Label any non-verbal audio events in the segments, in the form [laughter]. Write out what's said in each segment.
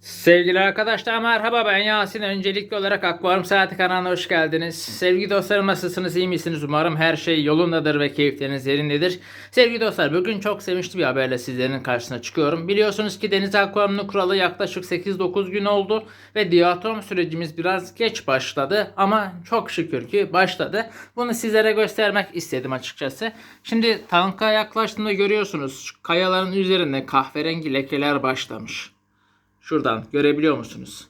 Sevgili arkadaşlar merhaba ben Yasin. Öncelikli olarak Akvaryum Saati kanalına hoş geldiniz. Sevgili dostlarım nasılsınız iyi misiniz? Umarım her şey yolundadır ve keyifleriniz yerindedir. Sevgili dostlar bugün çok sevinçli bir haberle sizlerin karşısına çıkıyorum. Biliyorsunuz ki Deniz Akvaryumu kuralı yaklaşık 8-9 gün oldu ve diatom sürecimiz biraz geç başladı ama çok şükür ki başladı. Bunu sizlere göstermek istedim açıkçası. Şimdi tanka yaklaştığımda görüyorsunuz kayaların üzerinde kahverengi lekeler başlamış. Şuradan görebiliyor musunuz?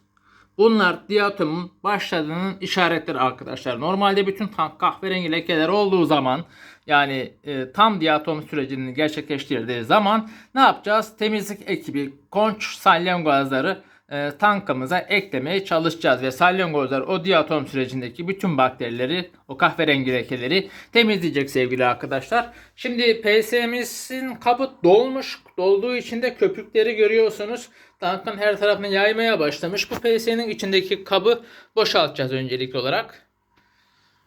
Bunlar diatomun başladığının işaretleri arkadaşlar. Normalde bütün tank kahverengi lekeler olduğu zaman yani e, tam diatom sürecini gerçekleştirdiği zaman ne yapacağız? Temizlik ekibi konç salyangozları e, tankımıza eklemeye çalışacağız ve salyangozlar o diatom sürecindeki bütün bakterileri, o kahverengi lekeleri temizleyecek sevgili arkadaşlar. Şimdi PSM'imizin kabı dolmuş. Dolduğu için de köpükleri görüyorsunuz. Tankın her tarafına yaymaya başlamış. Bu PS'nin içindeki kabı boşaltacağız öncelikli olarak.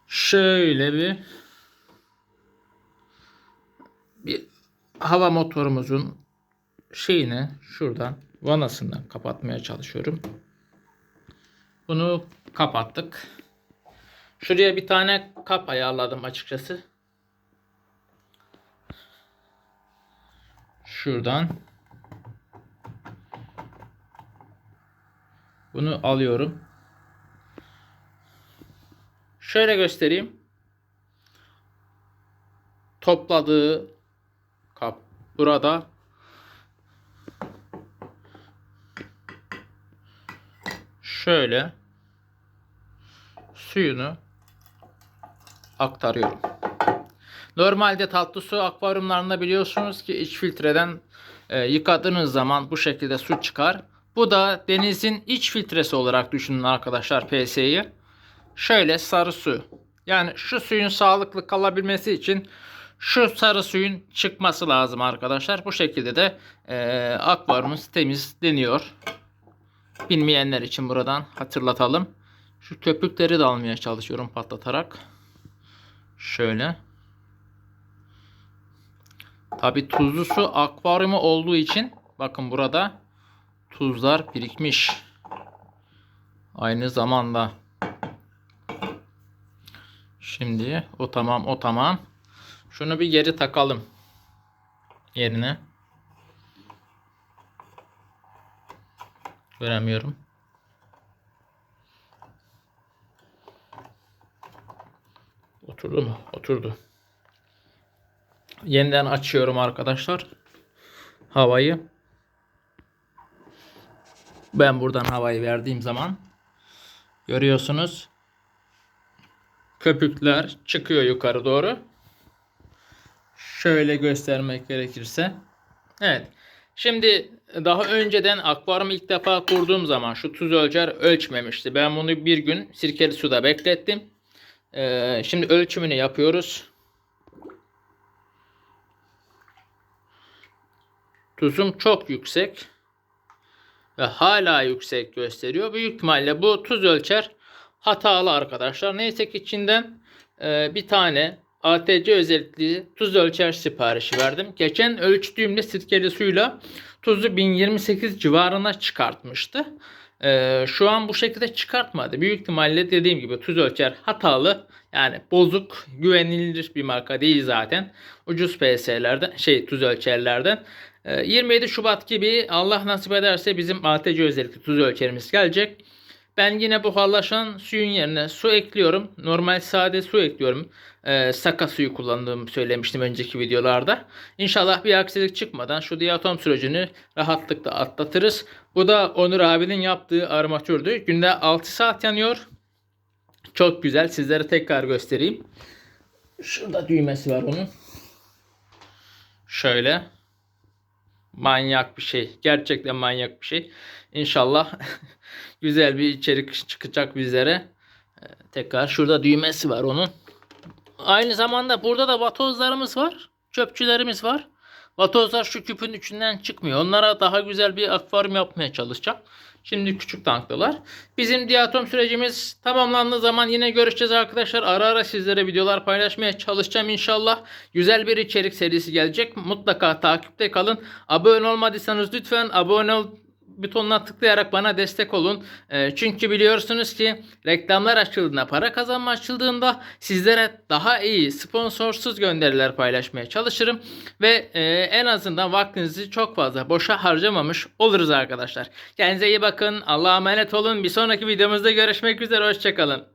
Şöyle bir bir hava motorumuzun şeyini şuradan vanasından kapatmaya çalışıyorum. Bunu kapattık. Şuraya bir tane kap ayarladım açıkçası. Şuradan bunu alıyorum. Şöyle göstereyim. Topladığı kap burada şöyle suyunu aktarıyorum. Normalde tatlı su akvaryumlarında biliyorsunuz ki iç filtreden e, yıkadığınız zaman bu şekilde su çıkar. Bu da denizin iç filtresi olarak düşünün arkadaşlar PS'yi. Şöyle sarı su. Yani şu suyun sağlıklı kalabilmesi için şu sarı suyun çıkması lazım arkadaşlar. Bu şekilde de e, akvaryumumuz temizleniyor. Bilmeyenler için buradan hatırlatalım. Şu köpükleri de almaya çalışıyorum patlatarak. Şöyle. Tabi tuzlu su akvaryumu olduğu için bakın burada tuzlar birikmiş. Aynı zamanda. Şimdi o tamam o tamam. Şunu bir geri takalım. Yerine. Göremiyorum. Oturdu mu? Oturdu. Yeniden açıyorum arkadaşlar. Havayı. Ben buradan havayı verdiğim zaman görüyorsunuz. Köpükler çıkıyor yukarı doğru. Şöyle göstermek gerekirse. Evet. Şimdi daha önceden akvaryumu ilk defa kurduğum zaman şu tuz ölçer ölçmemişti. Ben bunu bir gün sirkeli suda beklettim. Ee, şimdi ölçümünü yapıyoruz. Tuzum çok yüksek ve hala yüksek gösteriyor. Büyük ihtimalle bu tuz ölçer hatalı arkadaşlar. Neyse ki içinden e, bir tane ATC özellikli tuz ölçer siparişi verdim. Geçen ölçtüğümde sirkeli suyla tuzu 1028 civarına çıkartmıştı. Ee, şu an bu şekilde çıkartmadı. Büyük ihtimalle dediğim gibi tuz ölçer hatalı. Yani bozuk, güvenilir bir marka değil zaten. Ucuz PS'lerden, şey tuz ölçerlerden. Ee, 27 Şubat gibi Allah nasip ederse bizim ATC özellikli tuz ölçerimiz gelecek. Ben yine buharlaşan suyun yerine su ekliyorum. Normal sade su ekliyorum. Ee, saka suyu kullandığımı söylemiştim önceki videolarda. İnşallah bir aksilik çıkmadan şu diatom sürecini rahatlıkla atlatırız. Bu da Onur abinin yaptığı armatürdü. Günde 6 saat yanıyor. Çok güzel. Sizlere tekrar göstereyim. Şurada düğmesi var onun. Şöyle. Manyak bir şey. Gerçekten manyak bir şey. İnşallah [laughs] güzel bir içerik çıkacak bizlere. Ee, tekrar şurada düğmesi var onun. Aynı zamanda burada da vatozlarımız var. Çöpçülerimiz var. Vatozlar şu küpün içinden çıkmıyor. Onlara daha güzel bir akvaryum yapmaya çalışacağım. Şimdi küçük tanklılar. Bizim diatom sürecimiz tamamlandığı zaman yine görüşeceğiz arkadaşlar. Ara ara sizlere videolar paylaşmaya çalışacağım inşallah. Güzel bir içerik serisi gelecek. Mutlaka takipte kalın. Abone olmadıysanız lütfen abone ol butonuna tıklayarak bana destek olun. E, çünkü biliyorsunuz ki reklamlar açıldığında, para kazanma açıldığında sizlere daha iyi sponsorsuz gönderiler paylaşmaya çalışırım. Ve e, en azından vaktinizi çok fazla boşa harcamamış oluruz arkadaşlar. Kendinize iyi bakın. Allah'a emanet olun. Bir sonraki videomuzda görüşmek üzere. Hoşçakalın.